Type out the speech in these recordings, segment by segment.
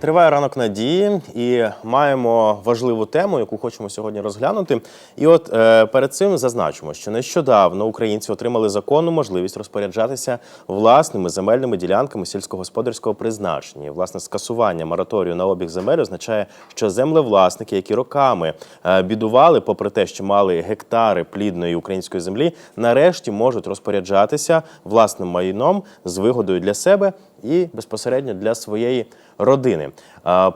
Триває ранок надії і маємо важливу тему, яку хочемо сьогодні розглянути. І от е, перед цим зазначимо, що нещодавно українці отримали законну можливість розпоряджатися власними земельними ділянками сільськогосподарського призначення. Власне, скасування мораторію на обіг земель означає, що землевласники, які роками е, бідували, попри те, що мали гектари плідної української землі, нарешті можуть розпоряджатися власним майном з вигодою для себе і безпосередньо для своєї родини.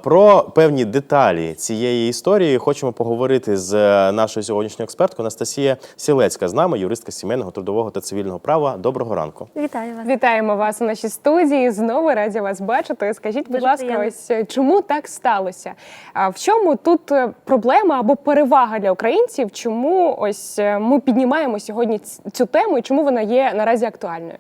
Про певні деталі цієї історії хочемо поговорити з е, нашою сьогоднішньою експерткою Анастасія Сілецька з нами, юристка сімейного, трудового та цивільного права. Доброго ранку. Вітаю вас. Вітаємо вас у нашій студії. Знову раді вас бачити. Скажіть, будь Дуже ласка, приємно. ось е, чому так сталося? А в чому тут е, проблема або перевага для українців? Чому ось ми піднімаємо сьогодні цю тему і чому вона є наразі актуальною?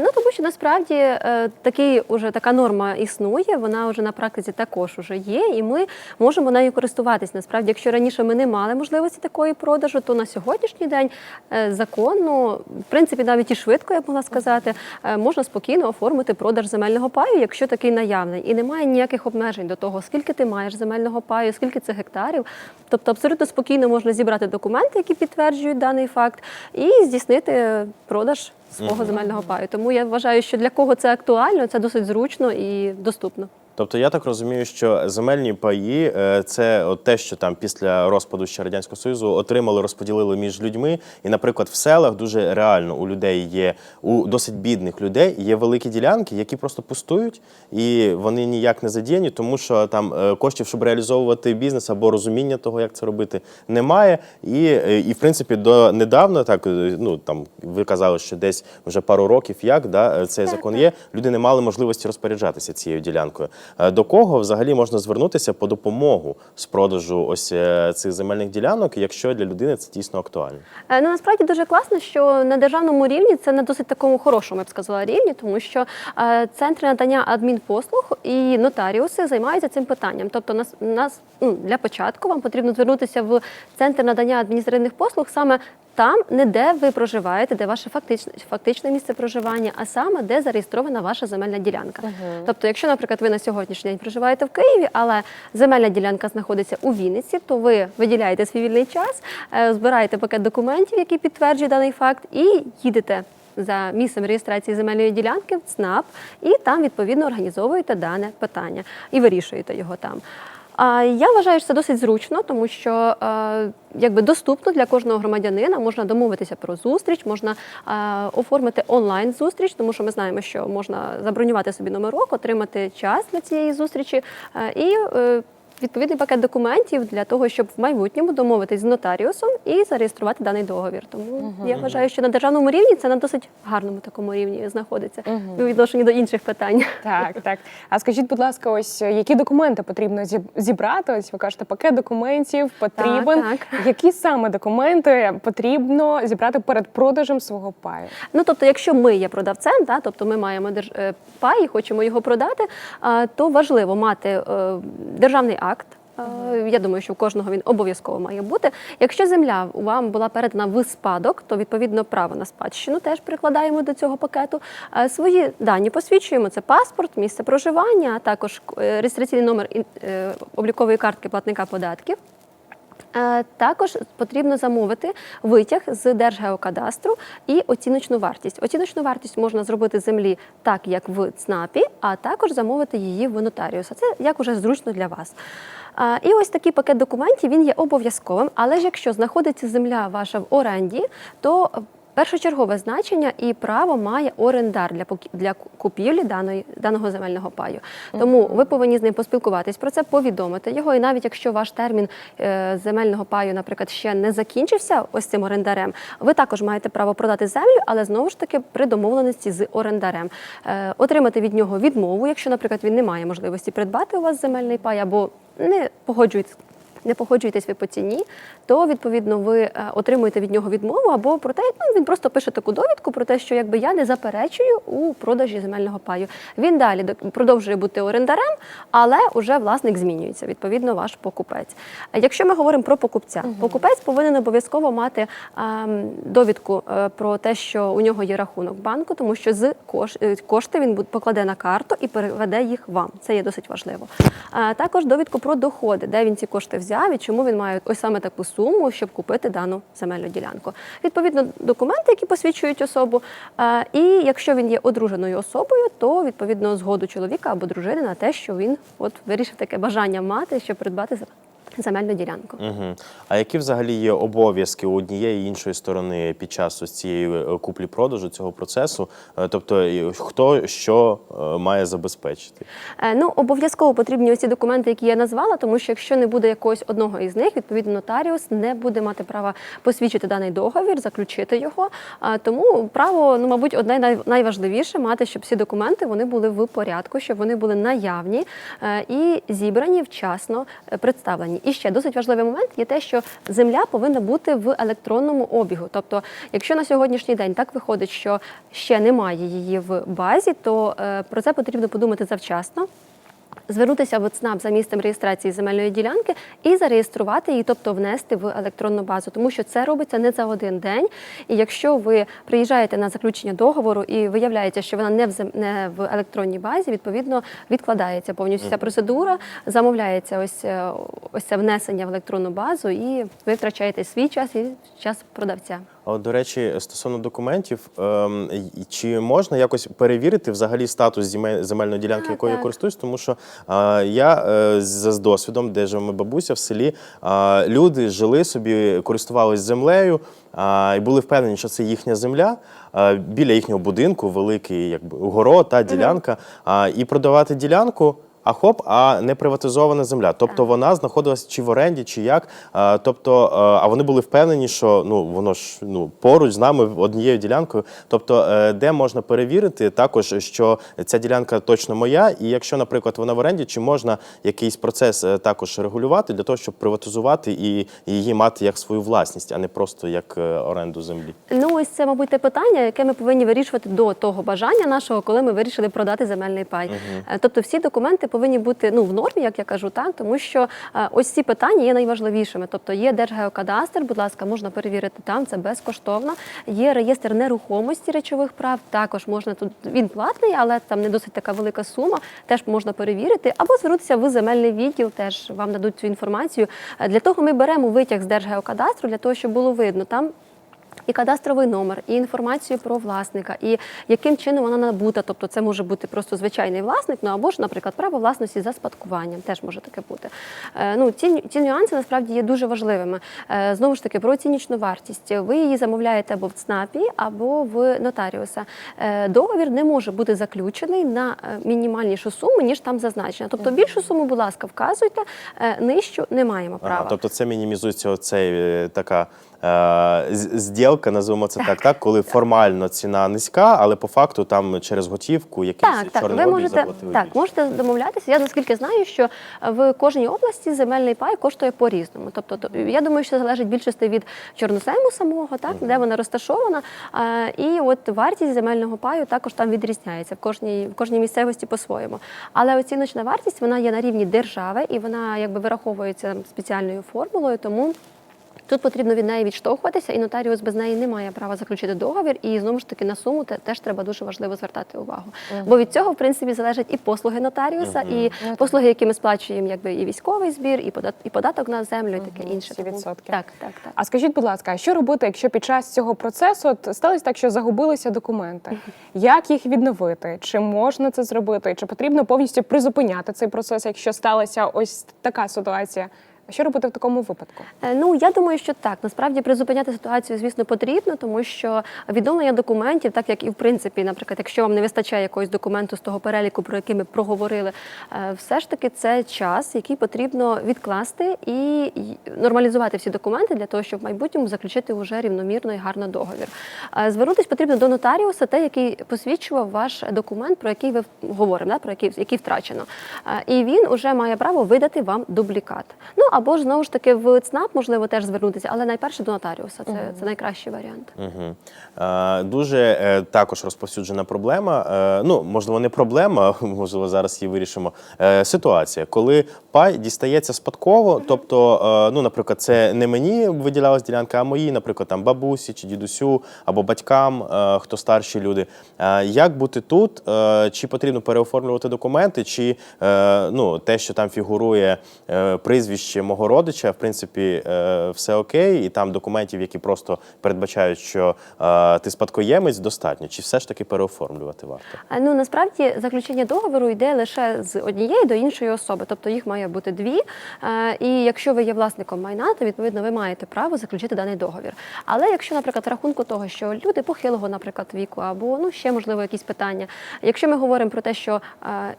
Ну тому що насправді е, такий уже така норма існує. Вона вже на практиці також уже є, і ми можемо нею користуватись. Насправді, якщо раніше ми не мали можливості такої продажу, то на сьогоднішній день е, законно, в принципі, навіть і швидко, я б могла сказати, е, можна спокійно оформити продаж земельного паю, якщо такий наявний, і немає ніяких обмежень до того, скільки ти маєш земельного паю, скільки це гектарів. Тобто, абсолютно спокійно можна зібрати документи, які підтверджують даний факт, і здійснити продаж свого земельного паю. Тому я вважаю, що для кого це актуально, це досить зручно і доступно. Тобто я так розумію, що земельні паї е, це от те, що там після розпаду ще радянського союзу отримали, розподілили між людьми. І, наприклад, в селах дуже реально у людей є у досить бідних людей є великі ділянки, які просто пустують, і вони ніяк не задіяні, тому що там е, коштів, щоб реалізовувати бізнес або розуміння того, як це робити, немає. І, е, і в принципі, до недавно так ну там ви казали, що десь вже пару років, як да цей закон є, люди не мали можливості розпоряджатися цією ділянкою. Е, До кого взагалі можна звернутися по допомогу з продажу ось е, цих земельних ділянок, якщо для людини це дійсно актуально? Е, Ну насправді дуже класно, що на державному рівні це на досить такому хорошому, я б сказала, рівні, тому що центри надання адмінпослуг і нотаріуси займаються цим питанням. Тобто, нас нас ну, для початку вам потрібно звернутися в центр надання адміністративних послуг саме. Там, не де ви проживаєте, де ваше фактичне, фактичне місце проживання, а саме де зареєстрована ваша земельна ділянка. Тобто, якщо, наприклад, ви на сьогоднішній день проживаєте в Києві, але земельна ділянка знаходиться у Вінниці, то ви виділяєте свій вільний час, е, збираєте пакет документів, які підтверджують даний факт, і їдете за місцем реєстрації земельної ділянки в ЦНАП, і там відповідно організовуєте дане питання і вирішуєте його там. Я вважаю, що це досить зручно, тому що е, якби доступно для кожного громадянина. Можна домовитися про зустріч, можна е, оформити онлайн зустріч, тому що ми знаємо, що можна забронювати собі номерок, отримати час для цієї зустрічі. Е, і відповідний пакет документів для того, щоб в майбутньому домовитись з нотаріусом і зареєструвати даний договір. Тому я вважаю, що на державному рівні це на досить гарному такому рівні знаходиться у відношенні до інших питань. Так, так. А скажіть, будь ласка, ось е, які документи потрібно зіб- зібрати? Ось ви кажете, пакет документів потрібен. так. Які саме документи потрібно зібрати перед продажем свого паю? Ну тобто, якщо ми є продавцем, та, тобто ми маємо держ... е, пай і хочемо його продати, а, то важливо мати е, державний акт. Е, Я думаю, що у кожного він обов'язково має бути. Якщо земля вам була передана в спадок, то відповідно право на спадщину теж прикладаємо до цього пакету. Е, Свої дані посвідчуємо: це паспорт, місце проживання, а також е, реєстраційний номер облікової картки платника податків. Е, Також потрібно замовити витяг з Держгеокадастру і оціночну вартість. Оціночну вартість можна зробити землі так, як в ЦНАПі, а також замовити її в нотаріуса. Це як уже зручно для вас. Е, І ось такий пакет документів він є обов'язковим. Але ж якщо знаходиться земля ваша в оренді, то Першочергове значення і право має орендар для для купівлі даної даного земельного паю. Тому ви повинні з ним поспілкуватись про це, повідомити його. І навіть якщо ваш термін е, земельного паю, наприклад, ще не закінчився ось цим орендарем, ви також маєте право продати землю, але знову ж таки при домовленості з орендарем. Е, Отримати від нього відмову, якщо, наприклад, він не має можливості придбати у вас земельний пай або не погоджується не погоджуєтесь ви по ціні, то відповідно ви е, отримуєте від нього відмову або про те, ну він просто пише таку довідку про те, що якби я не заперечую у продажі земельного паю. Він далі продовжує бути орендарем, але уже власник змінюється. Відповідно, ваш покупець. Якщо ми говоримо про покупця, покупець повинен обов'язково мати ем, довідку е, про те, що у нього є рахунок банку, тому що з е, кошти він покладе на карту і переведе їх вам. Це є досить важливо. А також довідку про доходи, де він ці кошти взяв і чому він має ось саме таку суму, щоб купити дану земельну ділянку. Відповідно, документи, які посвідчують особу. Е, І якщо він є одруженою особою, то відповідно згоду чоловіка або дружини на те, що він от вирішив таке бажання мати, щоб придбати земельну ділянку. Угу. А які взагалі є обов'язки у однієї і іншої сторони під час ось цієї е, куплі-продажу цього процесу? Е, Тобто, хто що е, має забезпечити? Ну, обов'язково потрібні ці документи, які я назвала, тому що якщо не буде якогось одного із них, відповідно нотаріус не буде мати права посвідчити даний договір, заключити його. Тому право, ну мабуть, одне найважливіше мати, щоб всі документи вони були в порядку, щоб вони були наявні і зібрані вчасно е, представлені. І ще досить важливий момент є те, що земля повинна бути в електронному обігу. Тобто, якщо на сьогоднішній день так виходить, що ще немає її в базі, то е, про це потрібно подумати завчасно. Звернутися в ЦНАП за місцем реєстрації земельної ділянки і зареєструвати її, тобто внести в електронну базу, тому що це робиться не за один день. І якщо ви приїжджаєте на заключення договору і виявляється, що вона не в зем- не в електронній базі, відповідно відкладається повністю ця процедура, замовляється ось е, ось це внесення в електронну базу, і ви втрачаєте свій час і час продавця. А от, до речі, стосовно документів, ем, чи можна якось перевірити взагалі статус земельної ділянки, А, якою я користуюсь? Тому що я е, з досвідом, де живе бабуся в селі, люди жили собі, користувались землею і були впевнені, що це їхня земля. Біля їхнього будинку великий якби город та ділянка. І продавати ділянку. А хоп, а не приватизована земля. Тобто вона знаходилась чи в оренді, чи як. А, тобто, е, а вони були впевнені, що ну воно ж ну поруч з нами однією ділянкою. Тобто, е, де можна перевірити також, що ця ділянка точно моя, і якщо, наприклад, вона в оренді, чи можна якийсь процес е, також регулювати для того, щоб приватизувати і її мати як свою власність, а не просто як оренду землі. Ну, ось це, мабуть, те питання, яке ми повинні вирішувати до того бажання нашого, коли ми вирішили продати земельний пай. Е, Тобто всі документи повинні бути ну, в нормі, як я кажу, так, тому що е, ось ці питання є найважливішими. Тобто є Держгеокадастр, будь ласка, можна перевірити там, це безкоштовно. Є реєстр нерухомості речових прав, також можна тут він платний, але там не досить така велика сума, теж можна перевірити, або звернутися в земельний відділ, теж вам дадуть цю інформацію. Е, Для того ми беремо витяг з Держгеокадастру, для того, щоб було видно там і кадастровий номер, і інформацію про власника, і яким чином вона набута. Тобто це може бути просто звичайний власник, ну або ж, наприклад, право власності за спадкуванням, теж може таке бути. Е, ну, ці, ці нюанси насправді є дуже важливими. Е, знову ж таки, про оціночну вартість. Ви її замовляєте або в ЦНАПі, або в нотаріуса. Е, договір не може бути заключений на е, мінімальнішу суму, ніж там зазначено. Тобто більшу суму, будь ласка, вказуйте, е, нижчу не маємо права. Ага, тобто це мінімізується оцей е, така зділка, називаємо це так, так, коли формально ціна низька, але по факту там через готівку якийсь Так, так, чорний ви можете заплатили так, більше. можете домовлятися. Я наскільки знаю, що в кожній області земельний пай коштує по-різному. Тобто, то- я думаю, що залежить більшості від чорносему самого, так де вона розташована. А, І от вартість земельного паю також там відрізняється в кожній в кожній місцевості по-своєму. Але оціночна вартість вона є на рівні держави і вона якби вираховується спеціальною формулою, тому. Тут потрібно від неї відштовхуватися, і нотаріус без неї не має права заключити договір. І знову ж таки на суму те- теж треба дуже важливо звертати увагу. Бо від цього, в принципі, залежать і послуги нотаріуса, і послуги, які ми сплачуємо, якби і військовий збір, і подат- і податок на землю, і таке інше. всі Тому- відсотки. Так, так, так. А скажіть, будь ласка, а що робити, якщо під час цього процесу от сталося так, що загубилися документи? Як їх відновити? Чи можна це зробити? Чи потрібно повністю призупиняти цей процес, якщо сталася ось така ситуація? А що робити в такому випадку? Е, Ну я думаю, що так. Насправді призупиняти ситуацію, звісно, потрібно, тому що відновлення документів, так як і в принципі, наприклад, якщо вам не вистачає якогось документу з того переліку, про який ми проговорили, е, все ж таки це час, який потрібно відкласти і нормалізувати всі документи для того, щоб в майбутньому заключити вже рівномірно і гарно договір. Е, Звернутись потрібно до нотаріуса, те, який посвідчував ваш документ, про який ви говоримо, да, про який, який втрачено. І він вже має право видати вам дублікат. Ну або ж знову ж таки в ЦНАП можливо теж звернутися, але найперше до нотаріуса. Це, це найкращий варіант. Угу. Е, дуже е, також розповсюджена проблема. Е, ну, можливо, не проблема, можливо, зараз її вирішимо. Е, ситуація, коли пай дістається спадково, тобто, е, ну, наприклад, це не мені виділялась ділянка, а моїй, наприклад, там бабусі чи дідусю або батькам, е, хто старші люди. Е, як бути тут? Е, чи потрібно переоформлювати документи, чи е, ну, те, що там фігурує е, прізвище мого родича, в принципі, е, все окей, і там документів, які просто передбачають, що е, ти спадкоємець, достатньо, чи все ж таки переоформлювати варто? Ну насправді заключення договору йде лише з однієї до іншої особи, тобто їх має бути дві. Е, І якщо ви є власником майна, то відповідно ви маєте право заключити даний договір. Але якщо, наприклад, рахунку того, що люди похилого, наприклад, віку, або ну ще можливо якісь питання. Якщо ми говоримо про те, що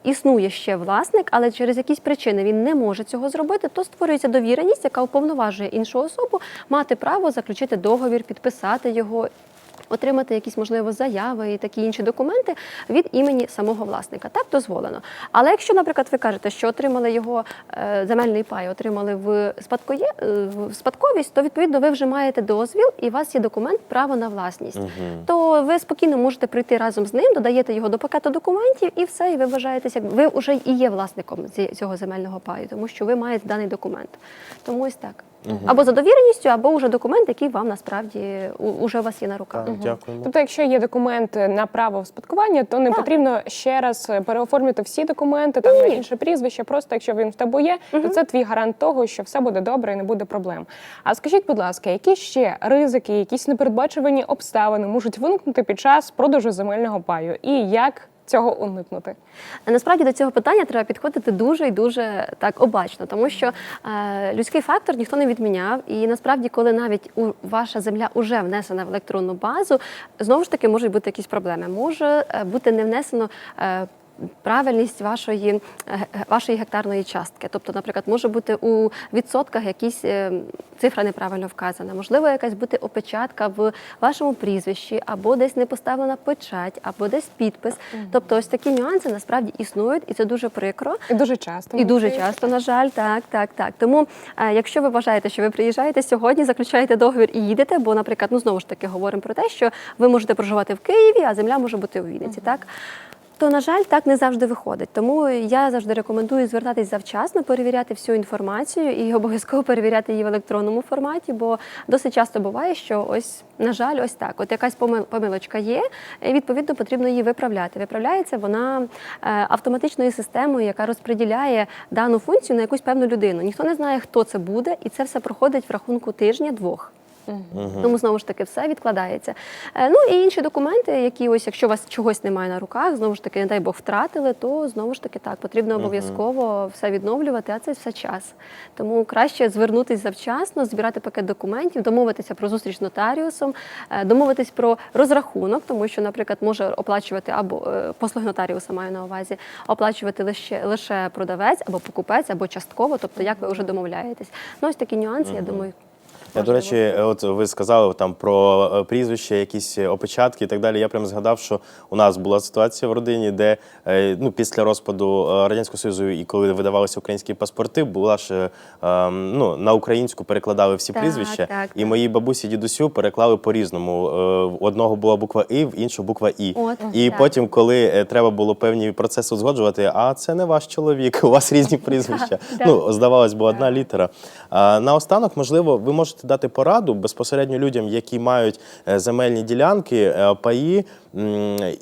існує ще власник, але через якісь причини він не може цього зробити, то створюється довіреність, яка уповноважує іншу особу мати право заключити договір, підписати його отримати якісь можливо заяви і такі інші документи від імені самого власника. Так дозволено. Але якщо, наприклад, ви кажете, що отримали його е, земельний пай, отримали в спадкоє е, в спадковість, то відповідно ви вже маєте дозвіл і у вас є документ право на власність. То ви спокійно можете прийти разом з ним, додаєте його до пакету документів, і все, і ви вважаєтеся, ви вже і є власником цього земельного паю, тому що ви маєте даний документ. Тому ось так. Або за довіреністю, або вже документ, який вам насправді у- уже у вас є на руках. Так, дякуємо. Тобто, якщо є документ на право в спадкування, то не Так. потрібно ще раз переоформлювати всі документи там на інше прізвище. Просто якщо він в тебе є, то це твій гарант того, що все буде добре і не буде проблем. А скажіть, будь ласка, які ще ризики, якісь непередбачувані обставини можуть виникнути під час продажу земельного паю, і як цього уникнути? Насправді до цього питання треба підходити дуже і дуже так обачно, тому що е, людський фактор ніхто не відміняв. І насправді, коли навіть у ваша земля вже внесена в електронну базу, знову ж таки можуть бути якісь проблеми. Може е, бути не внесено. Е, Правильність вашої, е, вашої гектарної частки. Тобто, наприклад, може бути у відсотках якісь е, цифра неправильно вказана, можливо, якась бути опечатка в вашому прізвищі, або десь не поставлена печать, або десь підпис. Тобто, ось такі нюанси насправді існують, і це дуже прикро. І дуже часто І дуже часто, на жаль, так, так, так. Тому, е, якщо ви вважаєте, що ви приїжджаєте сьогодні, заключаєте договір і їдете, бо, наприклад, ну знову ж таки говоримо про те, що ви можете проживати в Києві, а земля може бути у Вінниці, так. То, на жаль, так не завжди виходить. Тому я завжди рекомендую звертатись завчасно, перевіряти всю інформацію і обов'язково перевіряти її в електронному форматі, бо досить часто буває, що ось, на жаль, ось так. От якась помил- помилочка є, і відповідно потрібно її виправляти. Виправляється вона е, автоматичною системою, яка розподіляє дану функцію на якусь певну людину. Ніхто не знає, хто це буде, і це все проходить в рахунку тижня-двох. Тому знову ж таки все відкладається. Е, Ну і інші документи, які ось, якщо у вас чогось немає на руках, знову ж таки, не дай Бог втратили, то знову ж таки так потрібно обов'язково все відновлювати, а це все час. Тому краще звернутися завчасно, збирати пакет документів, домовитися про зустріч з нотаріусом, е, домовитись про розрахунок, тому що, наприклад, може оплачувати або е, послуги нотаріуса маю на увазі, оплачувати лише лише продавець або покупець, або частково, тобто як ви вже домовляєтесь. Ну ось такі нюанси, я думаю. Я, до речі, от ви сказали там про е, прізвище, якісь опечатки і так далі. Я прям згадав, що у нас була ситуація в родині, де е, ну, після розпаду е, Радянського Союзу і коли видавалися українські паспорти, була ж е, ем, ну, на українську перекладали всі Так, прізвища. так, і мої бабусі дідусю переклали по-різному. Е, В одного була буква І, в іншого буква І. От, і так. потім, коли е, треба було певні процеси узгоджувати, а це не ваш чоловік, у вас різні прізвища. Так, Ну, здавалось би, одна літера. А, наостанок, можливо, ви можете дати пораду безпосередньо людям, які мають е, земельні ділянки, е, паї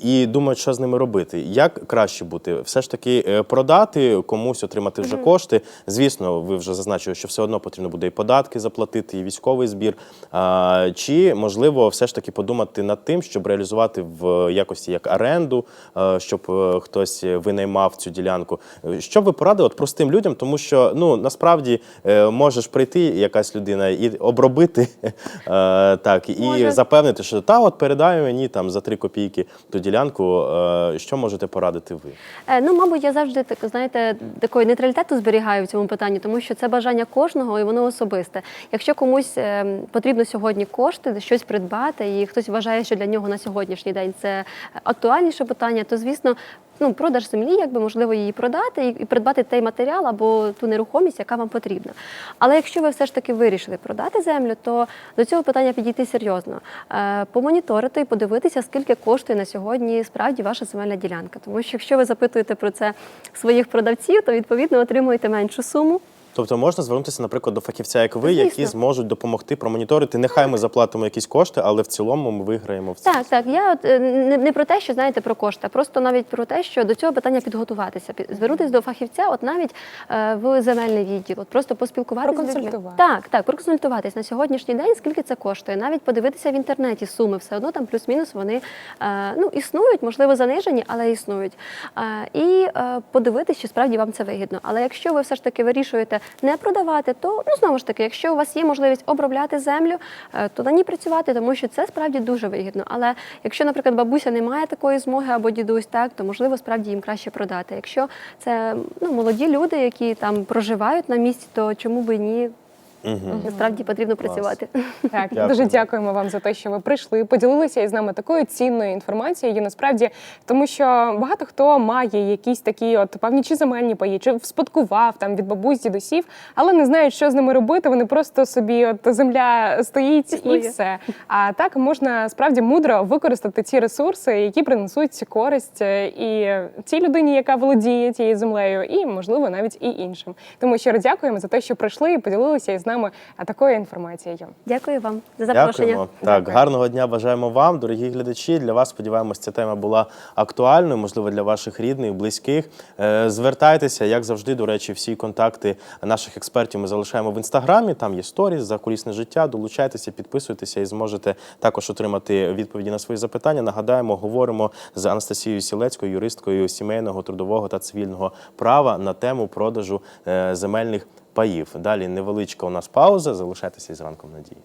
і думають, що з ними робити. Як краще бути? Все ж таки е, продати, комусь отримати вже кошти. Звісно, ви вже зазначили, що все одно потрібно буде і податки заплатити, і військовий збір. Чи можливо все ж таки подумати над тим, щоб реалізувати в якості як оренду, щоб хтось винаймав цю ділянку? Що ви порадили от простим людям, тому що ну насправді можеш прийти якась людина і обробити е, так, і Може. запевнити, що та от передай мені там за три копійки ту ділянку. Е, Що можете порадити ви? Е, Ну, мабуть, я завжди так знаєте, такої нейтралітету зберігаю в цьому питанні, тому що це бажання кожного і воно особисте. Якщо комусь е, потрібно сьогодні кошти, щось придбати, і хтось вважає, що для нього на сьогоднішній день це актуальніше питання, то звісно. Ну, продаж землі, якби можливо її продати і, придбати той матеріал або ту нерухомість, яка вам потрібна. Але якщо ви все ж таки вирішили продати землю, то до цього питання підійти серйозно, е, помоніторити і подивитися, скільки коштує на сьогодні справді ваша земельна ділянка. Тому що якщо ви запитуєте про це своїх продавців, то відповідно отримуєте меншу суму. Тобто можна звернутися, наприклад, до фахівця, як ви, Звісно. які зможуть допомогти промоніторити. Нехай ми заплатимо якісь кошти, але в цілому ми виграємо в цьому. Так, так. Я от е, не, не про те, що знаєте про кошти, а просто навіть про те, що до цього питання підготуватися, під- звернутися до фахівця, от навіть е, в земельний відділ, от просто поспілкуватися. Проконсультувати. Так, так, проконсультуватись на сьогоднішній день, скільки це коштує, навіть подивитися в інтернеті суми, все одно там плюс-мінус вони е, ну існують, можливо, занижені, але існують. Е, і е, подивитися, чи справді вам це вигідно. Але якщо ви все ж таки вирішуєте не продавати, то ну знову ж таки, якщо у вас є можливість обробляти землю, е, то на ній працювати, тому що це справді дуже вигідно. Але якщо, наприклад, бабуся не має такої змоги або дідусь, так то можливо справді їм краще продати. Якщо це ну молоді люди, які там проживають на місці, то чому би ні? Насправді потрібно працювати. Так, Дякую. дуже дякуємо вам за те, що ви прийшли, поділилися із нами такою цінною інформацією. Насправді, тому що багато хто має якісь такі от певні чи земельні паї, чи вспадкував там від бабусь, дідусів, але не знають, що з ними робити. Вони просто собі, от земля стоїть і Існує. все. А так можна справді мудро використати ці ресурси, які принесуть користь е, і цій людині, яка володіє тією землею, і можливо навіть і іншим. Тому щиро дякуємо за те, що прийшли і поділилися із нами а, такою інформацією. Дякую вам за запрошення. Дякуємо. Так, Дякую. гарного дня бажаємо вам, дорогі глядачі. Для вас сподіваємось, ця тема була актуальною, можливо, для ваших рідних, близьких. Е, Звертайтеся, як завжди. До речі, всі контакти наших експертів ми залишаємо в інстаграмі. Там є сторіс за кулісне життя. Долучайтеся, підписуйтеся і зможете також отримати відповіді на свої запитання. Нагадаємо, говоримо з Анастасією Сілецькою, юристкою сімейного, трудового та цивільного права на тему продажу е, земельних паїв. Далі невеличка у нас пауза. Залишайтеся із надії.